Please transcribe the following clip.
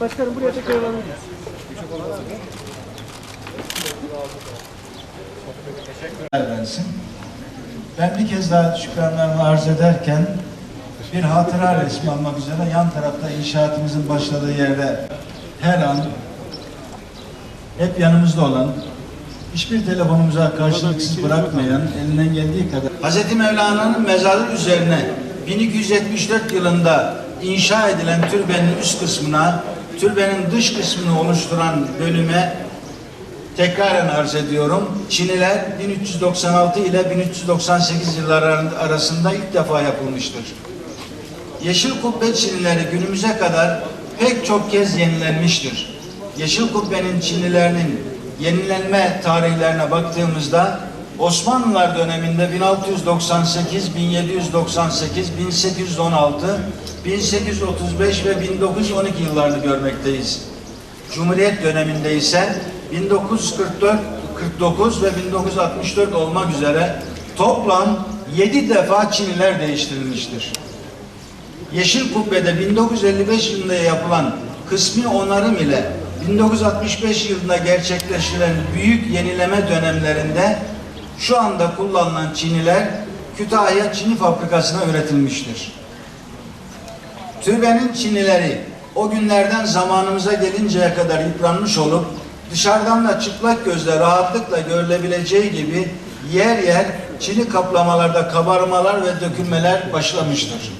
Başkanım buraya tekrar alabiliriz. versin. Ben bir kez daha şükranlarımı arz ederken bir hatıra resmi almak üzere yan tarafta inşaatımızın başladığı yerde her an hep yanımızda olan hiçbir telefonumuza karşılıksız bırakmayan elinden geldiği kadar Hz. Mevlana'nın mezarı üzerine 1274 yılında inşa edilen türbenin üst kısmına türbenin dış kısmını oluşturan bölüme Tekraren arz ediyorum. Çiniler 1396 ile 1398 yılları arasında ilk defa yapılmıştır. Yeşil kubbe Çinileri günümüze kadar pek çok kez yenilenmiştir. Yeşil kubbenin Çinilerinin yenilenme tarihlerine baktığımızda Osmanlılar döneminde 1698, 1798, 1816, 1835 ve 1912 yıllarını görmekteyiz. Cumhuriyet döneminde ise 1944, 49 ve 1964 olmak üzere toplam 7 defa Çiniler değiştirilmiştir. Yeşil Kubbe'de 1955 yılında yapılan kısmi onarım ile 1965 yılında gerçekleştirilen büyük yenileme dönemlerinde şu anda kullanılan çiniler Kütahya Çini Fabrikası'na üretilmiştir. Türbenin çinileri o günlerden zamanımıza gelinceye kadar yıpranmış olup dışarıdan da çıplak gözle rahatlıkla görülebileceği gibi yer yer çini kaplamalarda kabarmalar ve dökülmeler başlamıştır.